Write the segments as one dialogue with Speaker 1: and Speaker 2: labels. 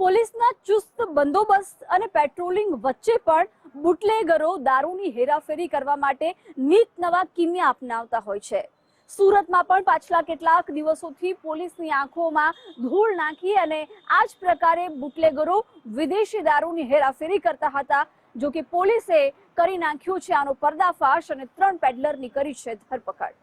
Speaker 1: પોલીસના ચુસ્ત બંદોબસ્ત અને પેટ્રોલિંગ વચ્ચે પણ બુટલેગરો દારૂની હેરાફેરી કરવા માટે નીત નવા કિમિયા અપનાવતા હોય છે. સુરતમાં પણ પાછલા કેટલાક દિવસોથી પોલીસની આંખોમાં ધૂળ નાખી અને આ જ પ્રકારે બુટલેગરો વિદેશી દારૂની હેરાફેરી કરતા હતા, જો કે પોલીસે કરી નાખ્યું છે આનો પર્દાફાશ અને ત્રણ પેડલરની કરી છે ધરપકડ.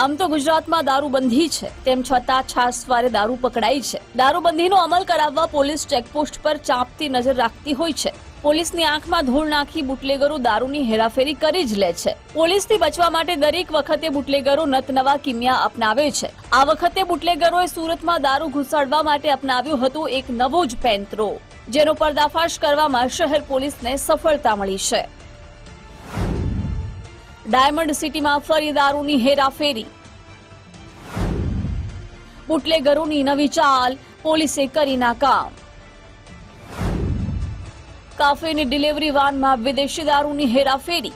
Speaker 1: આમ તો ગુજરાતમાં દારૂબંધી છે. તેમ છતાં છાસવારે દારૂ પકડાઈ છે. દારૂબંધીનો અમલ કરાવવા પોલીસ ચેકપોસ્ટ પર ચાંપતી નજર રાખતી હોય છે. પોલીસની આંખમાં ધૂળ નાખી બુટલેગરો દારૂની હેરાફેરી કરી જ લે છે. પોલીસથી બચવા માટે દરેક વખતે બુટલેગરો નતનવા કિમિયા અપનાવે છે. આ વખતે બુટલેગરોએ સુરતમાં દારૂ ઘુસાડવા માટે અપનાવ્યો હતો એક નવો જ પેંતરો જેનો પર્દાફાશ કરવામાં શહેર પોલીસને સફળતા મળી છે. ડાયમંડ સિટીમાં ફરી દારૂની હેરાફેરી. બુટલેગરોની નવી ચાલ પોલીસે કરી નાકામ. કાફેની ડિલિવરી વાનમાં વિદેશી દારૂની હેરાફેરી.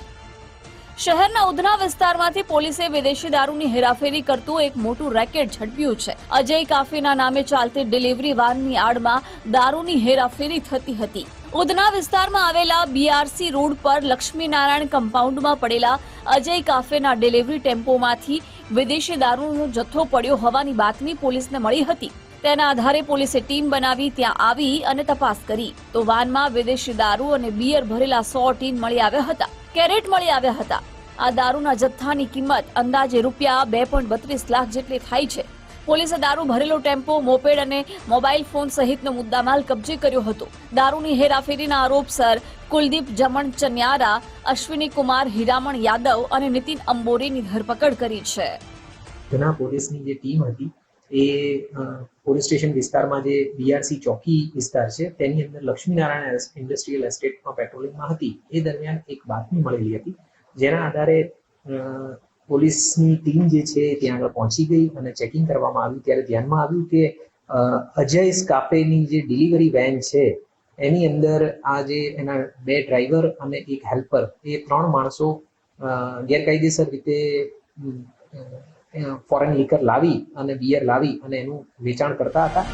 Speaker 1: શહેરના ઉધના વિસ્તારમાંથી પોલીસે વિદેશી દારૂની હેરાફેરી કરતું એક મોટું રેકેટ ઝડપ્યું છે. અજય કાફેના નામે ચાલતી ડિલિવરી વાનની આડમાં દારૂની હેરાફેરી થતી હતી. ઉધના વિસ્તારમાં આવેલા બીઆરસી રોડ પર લક્ષ્મીનારાયણ કમ્પાઉન્ડમાં પડેલા અજય કાફેના ડિલિવરી ટેમ્પોમાંથી વિદેશી દારૂનો જથ્થો પડ્યો હોવાની બાતમી પોલીસને મળી હતી. તેના આધારે પોલીસે ટીમ બનાવી ત્યાં આવી અને તપાસ કરી. તો વાનમાં વિદેશી દારૂ અને બિયર ભરેલા સો ટીન મળી આવ્યા હતા. કેરેટ મળી આવ્યા હતા. આ દારૂના જથ્થાની કિંમત અંદાજે રૂપિયા બે બત્રીસ લાખ જેટલી થાય છે. પોલીસે દારૂ ભરેલો ટેમ્પો, મોપેડ અને મોબાઈલ ફોન સહિતનો મુદ્દામાલ કબજે કર્યો હતો. દારૂની હેરાફેરીના આરોપસર કુલદીપ જમણ ચન્યારા, અશ્વિની કુમાર હીરામણ યાદવ અને નીતિન અંબોરીની ધરપકડ કરી છે.
Speaker 2: પોલીસની જે ટીમ હતી એ પોલીસ સ્ટેશન વિસ્તારમાં જે બીઆરસી ચોકી વિસ્તાર છે, તેની અંદર લક્ષ્મીનારાયણ ઇન્ડસ્ટ્રીયલ એસ્ટેટમાં પેટ્રોલિંગમાં હતી. એ દરમિયાન એક બાતમી મળેલી હતી, જેના આધારે પોલીસની ટીમ જે છે ત્યાં આગળ પહોંચી ગઈ અને ચેકિંગ કરવામાં આવ્યું. ત્યારે ધ્યાનમાં આવ્યું કે અજય સ્કાપેની જે ડિલિવરી વેન છે, એની અંદર આ જે એના બે ડ્રાઈવર અને એક હેલ્પર, એ ત્રણ માણસો ગેરકાયદેસર રીતે ફોરેન લીકર લાવી અને બિયર લાવી અને એનું વેચાણ કરતા હતા.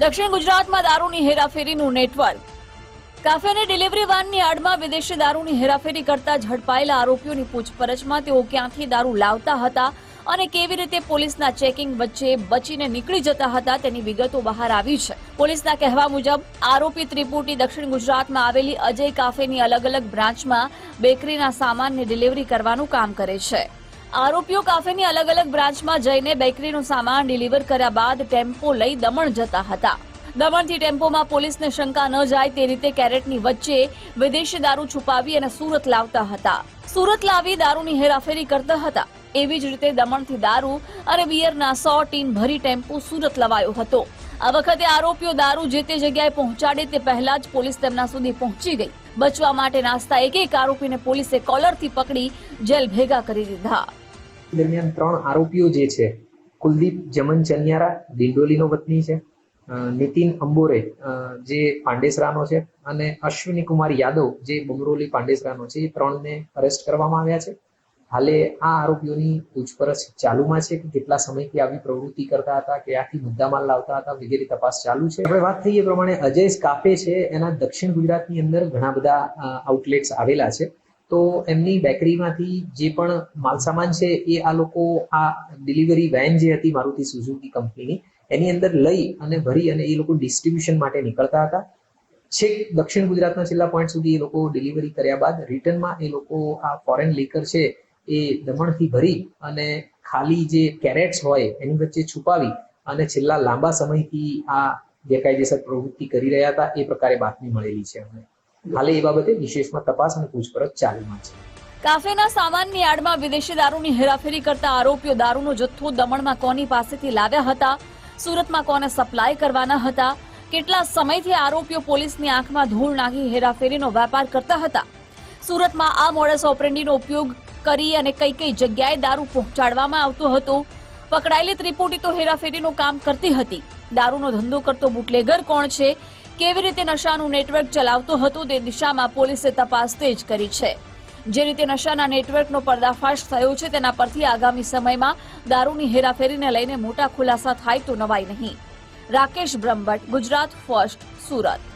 Speaker 1: દક્ષિણ ગુજરાતમાં દારૂની હેરાફેરીનું નેટવર્ક. કાફેની ડિલિવરી વાનની આડમાં વિદેશી દારૂની હેરાફેરી કરતા ઝડપાયેલા આરોપીઓની પૂછપરછમાં તેઓ ક્યાંથી દારૂ લાવતા હતા અને કેવી રીતે પોલીસના ચેકિંગ વચ્ચે બચીને નીકળી જતા હતા તેની વિગતો બહાર આવી છે. પોલીસના કહેવા મુજબ, આરોપી ત્રિપુટી દક્ષિણ ગુજરાતમાં આવેલી અજય કાફેની અલગ અલગ બ્રાન્ચમાં બેકરીના સામાનની ડિલિવરી કરવાનું કામ કરે છે. આરોપીઓ કાફેની અલગ અલગ બ્રાન્ચમાં જઈને બેકરીનું સામાન ડિલિવર કર્યા બાદ ટેમ્પો લઈ દમણ જતા હતા. દમણથી ટેમ્પોમાં પોલીસને શંકા ન જાય તે રીતે કેરેટની વચ્ચે વિદેશી દારૂ છુપાવી અને સુરત લાવતા હતા. સુરત લાવી દારૂની હેરાફેરી કરતા હતા. એવી જ રીતે દમણથી દારૂ અને બિયરના સો ટીન ભરી ટેમ્પો સુરત લવાયો હતો. આ વખતે આરોપીઓ દારૂ જે તે જગ્યાએ પહોંચાડે તે પહેલા જ પોલીસ તેમના સુધી પહોંચી ગઈ. બચવા માટે નાસ્તા એક એક આરોપીને પોલીસે કોલરથી પકડી જેલ ભેગા કરી દીધા.
Speaker 2: દરમિયાન ત્રણ આરોપીઓ જે છે, કુલદીપ જમન ચન્યારા દિંડોલીનો વતની છે. નીતિન અંબોરે જે પાંડેસરાનો છે અને અશ્વિની કુમાર યાદવ જે બમરોલી પાંડેસરાનો છે, એ ત્રણને અરેસ્ટ કરવામાં આવ્યા છે. હાલે આ આરોપીઓની પૂછપરછ ચાલુમાં છે કે કેટલા સમયથી આવી પ્રવૃત્તિ કરતા હતા ક્યાંથી મુદ્દામાલ લાવતા હતા વગેરે તપાસ ચાલુ છે. હવે વાત થઈ એ પ્રમાણે અજય કાપે છે, એના દક્ષિણ ગુજરાતની અંદર ઘણા બધા આઉટલેટ્સ આવેલા છે. તો એમની બેકરીમાંથી જે પણ માલસામાન છે, એ આ લોકો આ ડિલિવરી વેન જે હતી, મારુતિ સુઝુકી કંપનીની એની અંદર લઈ અને ભરી અને એ લોકો ડિસ્ટ્રીબ્યુશન માટે નીકળતા હતા. છેક દક્ષિણ ગુજરાતના છેલ્લા પોઈન્ટ સુધી એ લોકો ડિલિવરી કર્યા બાદ રિટર્નમાં એ લોકો આ ફોરેન લીકર છે એ દમણથી ભરી અને ખાલી જે કેરેટ્સ હોય એની વચ્ચે છુપાવી અને છેલ્લા લાંબા સમયથી આ ગેરકાયદેસર પ્રવૃત્તિ કરી રહ્યા હતા. એ પ્રકારે બાતમી મળેલી છે અમને. હાલે એ બાબતે વિશેષમાં તપાસ અને પૂછપરછ ચાલુમાં છે.
Speaker 1: કાફેના સામાનની આડમાં વિદેશી દારૂની હેરાફેરી કરતા આરોપીઓ દારૂનો જથ્થો દમણમાં કોની પાસેથી લાવ્યા હતા? સુરતમાં કોને સપ્લાય કરવાના હતા? કેટલા સમયથી આરોપીઓ પોલીસની આંખમાં ધૂળ નાખી હેરાફેરીનો વેપાર કરતા હતા? સુરતમાં આ મોડસ ઓપરેન્ડીનો ઉપયોગ કરી અને કઈ કઈ જગ્યાએ દારૂ પહોંચાડવામાં આવતો હતો? પકડાયેલી ત્રિપુટી તો હેરાફેરીનું કામ કરતી હતી. દારૂનો ધંધો કરતો બુટલેગર કોણ છે? કેવી રીતે નશાનું નેટવર્ક ચલાવતો હતો તે દિશામાં પોલીસે તપાસ તેજ કરી છે. જે રીતે નશાના નેટવર્કનો પર્દાફાશ થયો છે, તેના પરથી આગામી સમયમાં દારૂની હેરાફેરીને લઈને મોટા ખુલાસા થાય તો નવાઈ નહીં. રાકેશ બ્રહ્મભટ્ટ, ગુજરાત ફર્સ્ટ સુરત.